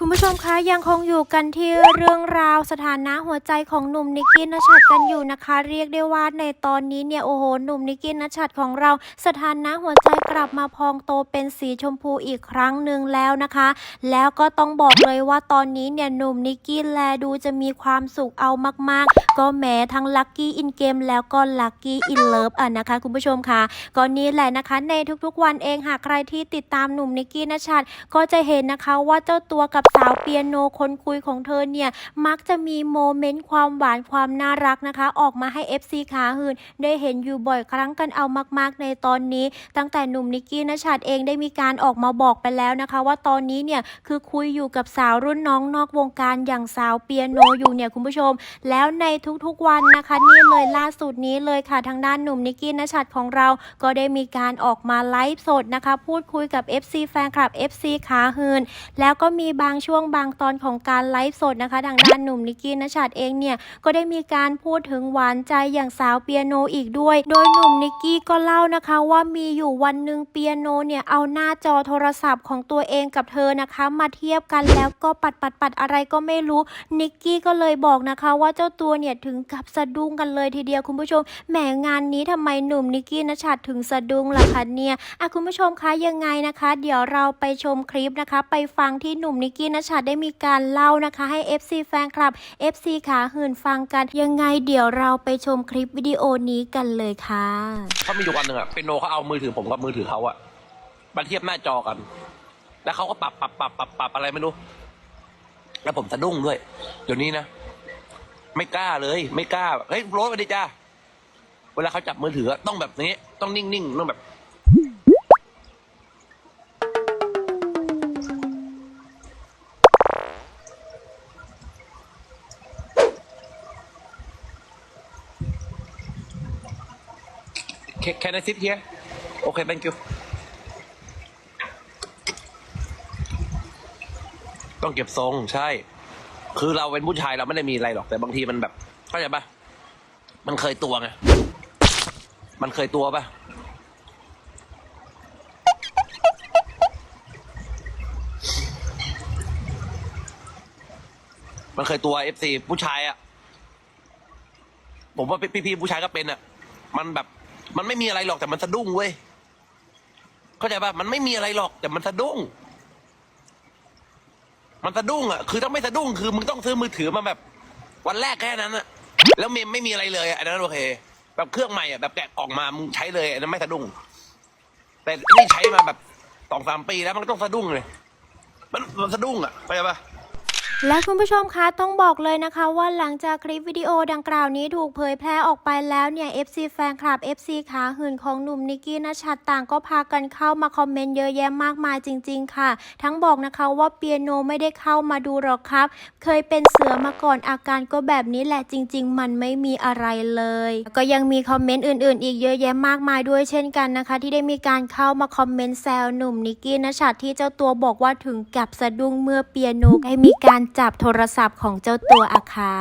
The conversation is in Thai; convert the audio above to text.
คุณผู้ชมคะยังคงอยู่กันที่เรื่องราวสถานะหัวใจของหนุ่มนิกกี้นัชัดกันอยู่นะคะ เรียกได้ว่าในตอนนี้เนี่ยโอ้โหหนุ่มนิกกี้นัชัดของเรา สถานะหัวใจกลับมาพองโตเป็นสีชมพูอีกครั้งหนึ่งแล้วนะคะ แล้วก็ต้องบอกเลยว่าตอนนี้เนี่ยหนุ่มนิกกี้แลดูจะมีความสุขเอามากๆ ก็แม้ทั้งลัคกี้อินเกมแล้วก็ลัคกี้อินเลิฟอะนะคะ คุณผู้ชมค่ะก็นี่แหละนะคะ ในทุกๆวันเองหากใครที่ติดตามหนุ่มนิกกี้นัชัดก็จะเห็นนะคะว่าเจ้าตัวกับสาวเปียโนคนคุยของเธอเนี่ย มักจะมีโมเมนต์ความหวานความน่ารักนะคะ ออกมาให้ FC ขาหืนได้เห็นอยู่บ่อยครั้งกันเอามาก ๆ ในตอนนี้ ตั้งแต่หนุ่มนิกกี้นชัดเองได้มีการออกมาบอกไปแล้วนะคะ ว่าตอนนี้เนี่ยคือคุยอยู่กับสาวรุ่นน้องนอกวงการอย่างสาวเปียโนอยู่เนี่ยคุณผู้ชม แล้วในทุกๆวันนะคะนี่เลยล่าสุดนี้เลยค่ะทางด้านหนุ่มนิกกี้นชัดของเราก็ได้มีการออกมาไลฟ์สดนะคะ พูดคุยกับ FC แฟนคลับ FC ขาหืนแล้วก็มีบางช่วงบางตอนของการไลฟ์สดนะคะ ทางด้านหนุ่มนิกกี้นชัดเองเนี่ยก็ได้มีการพูดถึงหวานใจอย่างสาวเปียโนอีกด้วย โดยหนุ่มนิกกี้ก็เล่านะคะว่ามีอยู่วันหนึ่งเปียโนเนี่ยเอาหน้าจอโทรศัพท์ของตัวเองกับเธอนะคะ มาเทียบกันแล้วก็ปัดปัดปัดอะไรก็ไม่รู้นิกกี้ก็เลยบอกนะคะว่าเจ้าตัวเนี่ยถึงกับสะดุ้งกันเลยทีเดียวคุณผู้ชมแหมงานนี้ทำไมหนุ่มนิกกี้นชัดถึงสะดุ้งล่ะคะเนี่ยอะคุณผู้ชมคะยังไงนะคะ เดี๋ยวเราไปชมคลิปนะคะ ไปฟังที่หนุ่มนิกกี้นชัดได้มีการเล่านะคะ ให้ FC แฟนคลับ FC ขาหื่นฟังกันยังไงเดี๋ยวเราไปชมคลิปวิดีโอนี้กันเลยค่ะเขามีอยู่วันหนึ่งอะเป็นโนเขาเอามือถือผมกับมือถือเขาอะมาเทียบหน้าจอกัน แล้วเขาก็ปรับปรับปรับปรับปรับอะไรไม่รู้ แล้วผมสะดุ้งด้วย เดี๋ยวนี้นะ ไม่กล้าเลย ไม่กล้า เฮ้ยโรสไปดิจ้าเวลาเขาจับมือถือต้องแบบนี้ ต้องนิ่งๆ ต้องแบบ Can, can I sit here? Okay, thank you. ต้องเก็บทรงใช่ คือเราเป็นผู้ชายเราไม่ได้มีอะไรหรอก แต่บางทีมันแบบเข้าใจปะมันเคยตัวไง มันเคยตัวปะมันเคยตัวเอฟซีผู้ชายอะผมว่าพี่ๆผู้ชายก็เป็นอะมันแบบ มันไม่มีอะไรหรอกแต่มันสะดุ้งเว้ยเข้าใจป่ะมันไม่มีอะไรหรอกแต่มันสะดุ้ง มันสะดุ้งอะคือถ้าไม่สะดุ้งคือมึงต้องซื้อมือถือมาแบบ วันแรกแค่นั้นอะแล้วเมมไม่มีอะไรเลยอันนั้นโอเค แบบเครื่องใหม่อะแบบแกะออกมามึงใช้เลยอันนั้นไม่สะดุ้ง แต่นี่ใช้มาแบบสองสามปีแล้วมันก็ต้องสะดุ้งเลย มันมันสะดุ้งอะเข้าใจป่ะ และคุณผู้ชมคะต้องบอกเลยนะคะว่าหลังจากคลิปวิดีโอดังกล่าวนี้ถูกเผยแพร่ออกไปแล้วเนี่ย FC แฟนคลับ FC ขาหื่นของหนุ่มนิกกี้นชัดต่างก็พากันเข้ามาคอมเมนต์เยอะแยะมากมายจริง ๆ ค่ะ ทั้งบอกนะคะว่าเปียโนไม่ได้เข้ามาดูหรอกครับ เคยเป็นเสือมาก่อนอาการก็แบบนี้แหละจริง ๆ มันไม่มีอะไรเลย ก็ยังมีคอมเมนต์อื่น ๆ อีกเยอะแยะมากมายด้วยเช่นกันนะคะ ที่ได้มีการเข้ามาคอมเมนต์แซวหนุ่มนิกกี้นชัดที่เจ้าตัวบอกว่าถึงกับสะดุ้งเมื่อเปียโนได้มีการจับโทรศัพท์ของเจ้าตัวอาคา